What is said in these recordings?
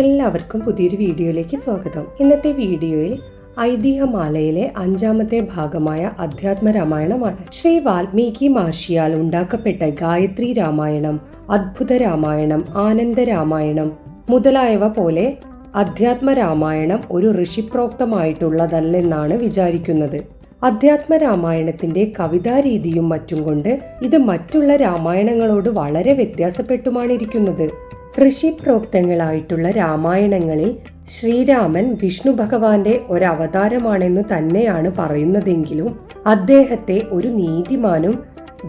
എല്ലാവർക്കും പുതിയൊരു വീഡിയോയിലേക്ക് സ്വാഗതം. ഇന്നത്തെ വീഡിയോയിൽ ഐതിഹ്യമാലയിലെ അഞ്ചാമത്തെ ഭാഗമായ അധ്യാത്മ രാമായണമാണ് ശ്രീ വാൽമീകി മഹർഷിയാൽ ഉണ്ടാക്കപ്പെട്ട ഗായത്രി രാമായണം അദ്ഭുത രാമായണം ആനന്ദ രാമായണം മുതലായവ പോലെ അധ്യാത്മ രാമായണം ഒരു ഋഷിപ്രോക്തമായിട്ടുള്ളതല്ലെന്നാണ് വിചാരിക്കുന്നത്. അധ്യാത്മ രാമായണത്തിന്റെ കവിതാരീതിയും മറ്റും കൊണ്ട് ഇത് മറ്റുള്ള രാമായണങ്ങളോട് വളരെ വ്യത്യാസപ്പെട്ടുമാണിരിക്കുന്നത്. ഋഷിപ്രോക്തങ്ങളായിട്ടുള്ള രാമായണങ്ങളിൽ ശ്രീരാമൻ വിഷ്ണു ഭഗവാന്റെ ഒരവതാരമാണെന്ന് തന്നെയാണ് പറയുന്നതെങ്കിലും അദ്ദേഹത്തെ ഒരു നീതിമാനും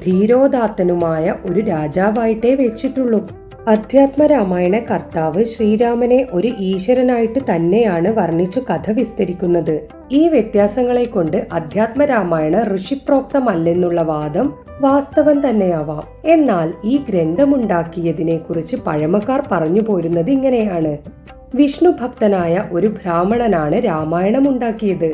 ധീരോദാത്തനുമായ ഒരു രാജാവായിട്ടേ വെച്ചിട്ടുള്ളൂ. അധ്യാത്മ രാമായണ കർത്താവ് ശ്രീരാമനെ ഒരു ഈശ്വരനായിട്ട് തന്നെയാണ് വർണിച്ചു കഥ വിസ്തരിക്കുന്നത്. ഈ വ്യത്യാസങ്ങളെ കൊണ്ട് അധ്യാത്മരാമായണ ഋഷിപ്രോക്തമല്ലെന്നുള്ള വാദം വാസ്തവം തന്നെയാവാം. എന്നാൽ ഈ ഗ്രന്ഥമുണ്ടാക്കിയതിനെ കുറിച്ച് പഴമക്കാർ പറഞ്ഞു പോരുന്നത് ഇങ്ങനെയാണ്. വിഷ്ണു ഭക്തനായ ഒരു ബ്രാഹ്മണനാണ് രാമായണം ഉണ്ടാക്കിയത്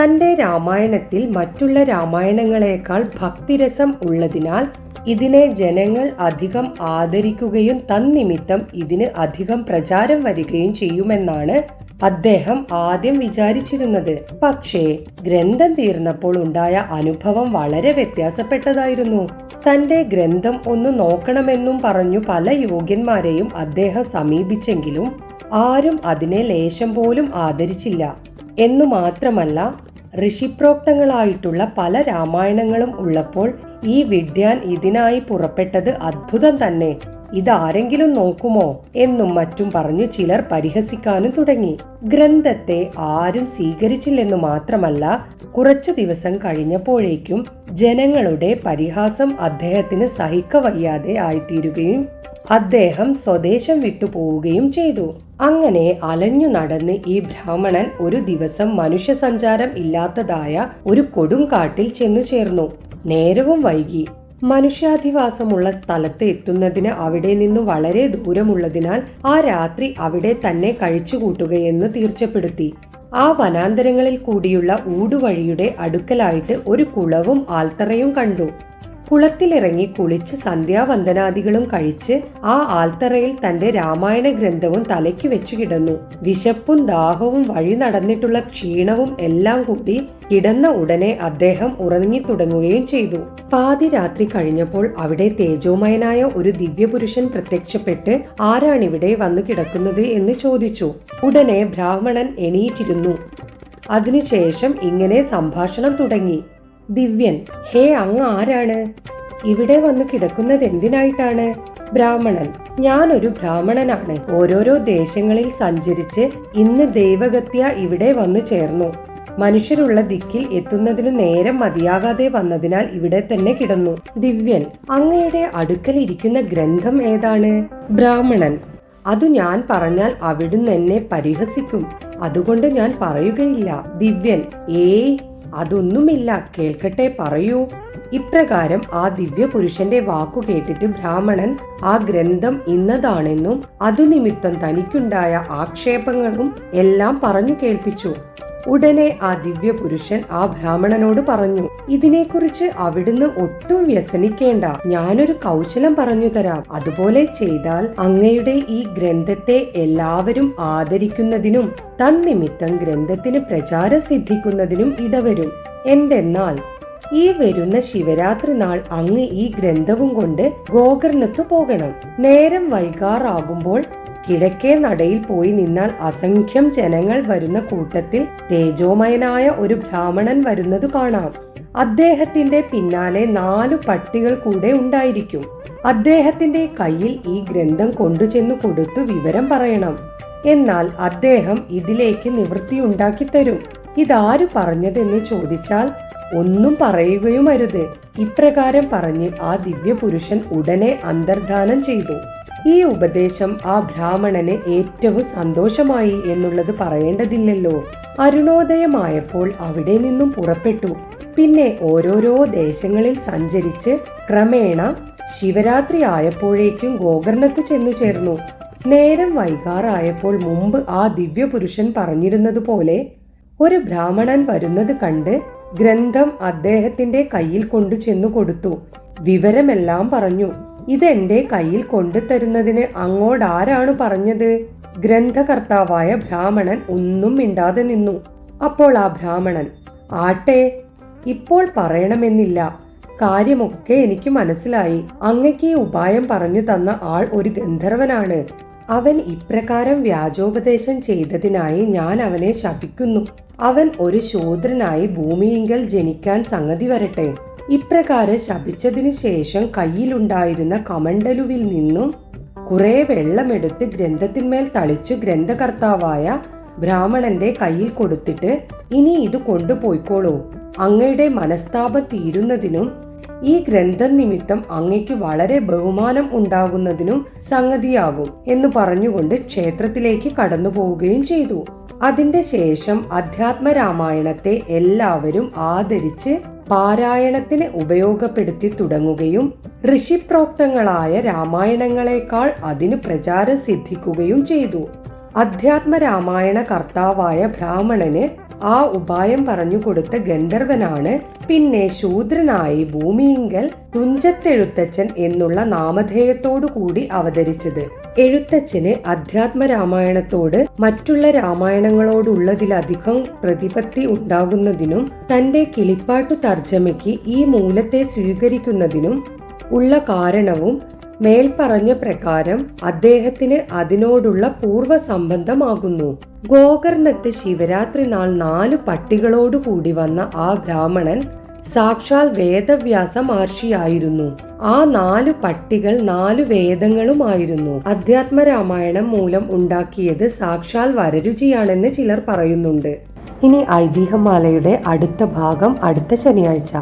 തന്റെ രാമായണത്തിൽ മറ്റുള്ള രാമായണങ്ങളെക്കാൾ ഭക്തിരസം ഉള്ളതിനാൽ ഇതിനെ ജനങ്ങൾ അധികം ആദരിക്കുകയും തന്നിമിത്തം ഇതിന് അധികം പ്രചാരം വരികയും ചെയ്യുമെന്നാണ് അദ്ദേഹം ആദ്യം വിചാരിച്ചിരുന്നത്. പക്ഷേ ഗ്രന്ഥം തീർന്നപ്പോൾ ഉണ്ടായ അനുഭവം വളരെ വ്യത്യാസപ്പെട്ടതായിരുന്നു. തന്റെ ഗ്രന്ഥം ഒന്ന് നോക്കണമെന്നും പറഞ്ഞു പല യോഗ്യന്മാരെയും അദ്ദേഹം സമീപിച്ചെങ്കിലും ആരും അതിനെ ലേശം പോലും ആദരിച്ചില്ല. എന്നു മാത്രമല്ല ഋഷിപ്രോക്തങ്ങളായിട്ടുള്ള പല രാമായണങ്ങളും ഉള്ളപ്പോൾ ഈ വിദ്യാൻ ഇതിനായി പുറപ്പെട്ടത് അദ്ഭുതം തന്നെ. ഇതാരെങ്കിലും നോക്കുമോ എന്നും മറ്റും പറഞ്ഞു ചിലർ പരിഹസിക്കാനും തുടങ്ങി. ഗ്രന്ഥത്തെ ആരും സ്വീകരിച്ചില്ലെന്നു മാത്രമല്ല കുറച്ചു ദിവസം കഴിഞ്ഞപ്പോഴേക്കും ജനങ്ങളുടെ പരിഹാസം അദ്ദേഹത്തിന് സഹിക്കവയ്യാതെ ആയിത്തീരുകയും അദ്ദേഹം സ്വദേശം വിട്ടുപോവുകയും ചെയ്തു. അങ്ങനെ അലഞ്ഞു നടന്ന് ഈ ബ്രാഹ്മണൻ ഒരു ദിവസം മനുഷ്യ സഞ്ചാരം ഇല്ലാത്തതായ ഒരു കൊടുങ്കാട്ടിൽ ചെന്നു ചേർന്നു. നേരവും വൈകി. മനുഷ്യാധിവാസമുള്ള സ്ഥലത്ത് എത്തുന്നതിന് അവിടെ നിന്ന് വളരെ ദൂരമുള്ളതിനാൽ ആ രാത്രി അവിടെ തന്നെ കഴിച്ചുകൂട്ടുകയെന്ന് തീർച്ചപ്പെടുത്തി. ആ വനാന്തരങ്ങളിൽ കൂടിയുള്ള ഊടുവഴിയുടെ അടുക്കലായിട്ട് ഒരു കുളവും ആൽത്തറയും കണ്ടു. കുളത്തിലിറങ്ങി കുളിച്ച് സന്ധ്യാവന്ദനാദികളും കഴിച്ച് ആ ആൽത്തറയിൽ തന്റെ രാമായണ ഗ്രന്ഥവും തലയ്ക്ക് വെച്ചു കിടന്നു. വിശപ്പും ദാഹവും വഴി നടന്നിട്ടുള്ള ക്ഷീണവും എല്ലാം കൂടി കിടന്ന ഉടനെ അദ്ദേഹം ഉറങ്ങി തുടങ്ങുകയും ചെയ്തു. പാതിരാത്രി കഴിഞ്ഞപ്പോൾ അവിടെ തേജോമയനായ ഒരു ദിവ്യപുരുഷൻ പ്രത്യക്ഷപ്പെട്ട് ആരാണിവിടെ വന്നു കിടക്കുന്നത് എന്ന് ചോദിച്ചു. ഉടനെ ബ്രാഹ്മണൻ എണീറ്റിരുന്നു. അതിനുശേഷം ഇങ്ങനെ സംഭാഷണം തുടങ്ങി. ദിവ്യൻ ഹേ അങ്ങ് ആരാണ്? ഇവിടെ വന്ന് കിടക്കുന്നത് എന്തിനായിട്ടാണ്? ബ്രാഹ്മണൻ ഞാനൊരു ബ്രാഹ്മണനാണ്. ഓരോരോ ദേശങ്ങളിൽ സഞ്ചരിച്ച് ഇന്ന് ദൈവഗത്യ ഇവിടെ വന്നു ചേർന്നു. മനുഷ്യരുള്ള ദിക്കിൽ എത്തുന്നതിന് നേരം മതിയാകാതെ വന്നതിനാൽ ഇവിടെ തന്നെ കിടന്നു. ദിവ്യൻ അങ്ങയുടെ അടുക്കൽ ഇരിക്കുന്ന ഗ്രന്ഥം ഏതാണ്? ബ്രാഹ്മണൻ അതു ഞാൻ പറഞ്ഞാൽ അവിടുന്ന് എന്നെ പരിഹസിക്കും. അതുകൊണ്ട് ഞാൻ പറയുകയില്ല. ദിവ്യൻ ഏയ് അതൊന്നുമില്ല. കേൾക്കട്ടെ പറയൂ. ഇപ്രകാരം ആ ദിവ്യപുരുഷന്റെ വാക്കു കേട്ടിട്ട് ബ്രാഹ്മണൻ ആ ഗ്രന്ഥം ഇന്നതാണെന്നും അതുനിമിത്തം തനിക്കുണ്ടായ ആക്ഷേപങ്ങളും എല്ലാം പറഞ്ഞു കേൾപ്പിച്ചു. ഉടനെ ആ ദിവ്യപുരുഷൻ ആ ബ്രാഹ്മണനോട് പറഞ്ഞു ഇതിനെക്കുറിച്ച് അവിടുന്ന് ഒട്ടും വ്യസനിക്കേണ്ട. ഞാനൊരു കൗശലം പറഞ്ഞു തരാം. അതുപോലെ ചെയ്താൽ അങ്ങയുടെ ഈ ഗ്രന്ഥത്തെ എല്ലാവരും ആദരിക്കുന്നതിനും തന്നിമിത്തം ഗ്രന്ഥത്തിന് പ്രചാരം സിദ്ധിക്കുന്നതിനും ഇടവരും. എന്തെന്നാൽ ഈ വരുന്ന ശിവരാത്രി നാൾ അങ്ങ് ഈ ഗ്രന്ഥവും കൊണ്ട് ഗോകർണത്തു പോകണം. നേരം വൈകാറാകുമ്പോൾ കിഴക്കേ നടയിൽ പോയി നിന്നാൽ അസംഖ്യം ജനങ്ങൾ വരുന്ന കൂട്ടത്തിൽ തേജോമയനായ ഒരു ബ്രാഹ്മണൻ വരുന്നത് കാണാം. അദ്ദേഹത്തിന്റെ പിന്നാലെ നാലു പട്ടികൾ കൂടെ ഉണ്ടായിരിക്കും. അദ്ദേഹത്തിന്റെ കയ്യിൽ ഈ ഗ്രന്ഥം കൊണ്ടുചെന്നു കൊടുത്തു വിവരം പറയണം. എന്നാൽ അദ്ദേഹം ഇതിലേക്ക് നിവൃത്തിയുണ്ടാക്കി തരും. ഇതാരു പറഞ്ഞതെന്ന് ചോദിച്ചാൽ ഒന്നും പറയുകയും അരുത് ഇപ്രകാരം പറഞ്ഞ് ആ ദിവ്യപുരുഷൻ ഉടനെ അന്തർധാനം ചെയ്തു. ഈ ഉപദേശം ആ ബ്രാഹ്മണന് ഏറ്റവും സന്തോഷമായി എന്നുള്ളത് പറയേണ്ടതില്ലല്ലോ. അരുണോദയമായപ്പോൾ അവിടെ നിന്നും പുറപ്പെട്ടു. പിന്നെ ഓരോരോ ദേശങ്ങളിൽ സഞ്ചരിച്ച് ക്രമേണ ശിവരാത്രി ആയപ്പോഴേക്കും ഗോകർണത്ത് ചെന്നു ചേർന്നു. നേരം വൈകാറായപ്പോൾ മുമ്പ് ആ ദിവ്യപുരുഷൻ പറഞ്ഞിരുന്നതുപോലെ ഒരു ബ്രാഹ്മണൻ വരുന്നത് കണ്ട് ഗ്രന്ഥം അദ്ദേഹത്തിന്റെ കയ്യിൽ കൊണ്ടു ചെന്നു കൊടുത്തു. വിവരമെല്ലാം പറഞ്ഞു. ഇതെന്റെ കയ്യിൽ കൊണ്ടുതരുന്നതിന് അങ്ങോടാരാണ് പറഞ്ഞത്? ഗ്രന്ഥകർത്താവായ ബ്രാഹ്മണൻ ഒന്നും മിണ്ടാതെ നിന്നു. അപ്പോൾ ആ ബ്രാഹ്മണൻ ആട്ടെ ഇപ്പോൾ പറയണമെന്നില്ല. കാര്യമൊക്കെ എനിക്ക് മനസ്സിലായി. അങ്ങക്ക് ഈ ഉപായം പറഞ്ഞു തന്ന ആൾ ഒരു ഗന്ധർവനാണ്. അവൻ ഇപ്രകാരം വ്യാജോപദേശം ചെയ്തതിനായി ഞാൻ അവനെ ശപിക്കുന്നു. അവൻ ഒരു ശൂദ്രനായി ഭൂമിയെങ്കിൽ ജനിക്കാൻ സംഗതി വരട്ടെ. ഇപ്രകാരം ശപിച്ചതിനു ശേഷം കയ്യിലുണ്ടായിരുന്ന കമണ്ടലുവിൽ നിന്നും കുറെ വെള്ളമെടുത്ത് ഗ്രന്ഥത്തിന്മേൽ തളിച്ചു ഗ്രന്ഥകർത്താവായ ബ്രാഹ്മണന്റെ കയ്യിൽ കൊടുത്തിട്ട് ഇനി ഇത് കൊണ്ടുപോയിക്കോളൂ. അങ്ങയുടെ മനസ്താപം തീരുന്നതിനും ഈ ഗ്രന്ഥം നിമിത്തം അങ്ങയ്ക്ക് വളരെ ബഹുമാനം ഉണ്ടാകുന്നതിനും സംഗതിയാകും എന്ന് പറഞ്ഞുകൊണ്ട് ക്ഷേത്രത്തിലേക്ക് കടന്നു പോവുകയും ചെയ്തു. അതിന്റെ ശേഷം അധ്യാത്മ രാമായണത്തെ എല്ലാവരും ആദരിച്ച് പാരായണത്തിന് ഉപയോഗപ്പെടുത്തി തുടങ്ങുകയും ഋഷിപ്രോക്തങ്ങളായ രാമായണങ്ങളെക്കാൾ അതിന് പ്രചാരം സിദ്ധിക്കുകയും ചെയ്തു. അധ്യാത്മ രാമായണ കർത്താവായ ബ്രാഹ്മണന് ആ ഉപായം പറഞ്ഞു കൊടുത്ത ഗന്ധർവനാണ്. പിന്നെ ശൂദ്രനായി ഭൂമിയിങ്കൽ തുഞ്ചത്തെഴുത്തച്ഛൻ എന്നുള്ള നാമധേയത്തോടു കൂടി അവതരിച്ചത്. എഴുത്തച്ഛന് അധ്യാത്മ രാമായണത്തോട് മറ്റുള്ള രാമായണങ്ങളോടുള്ളതിലധികം പ്രതിപത്തി ഉണ്ടാകുന്നതിനും തന്റെ കിളിപ്പാട്ടു തർജമയ്ക്ക് ഈ മൂലത്തെ സ്വീകരിക്കുന്നതിനും ഉള്ള കാരണവും മേൽപ്പറഞ്ഞ പ്രകാരം അദ്ദേഹത്തിന് അതിനോടുള്ള പൂർവ സംബന്ധമാകുന്നു ഗോകർണത്ത് ശിവരാത്രി നാൾ നാലു പട്ടികളോടുകൂടി വന്ന ആ ബ്രാഹ്മണൻ സാക്ഷാൽ വേദവ്യാസ മഹർഷിയായിരുന്നു. ആ നാലു പട്ടികൾ നാലു വേദങ്ങളുമായിരുന്നു. അധ്യാത്മ രാമായണം മൂലം ഉണ്ടാക്കിയത് സാക്ഷാൽ വരരുചിയാണെന്ന് ചിലർ പറയുന്നുണ്ട്. ഇനി ഐതിഹ്യമാലയുടെ അടുത്ത ഭാഗം അടുത്ത ശനിയാഴ്ച.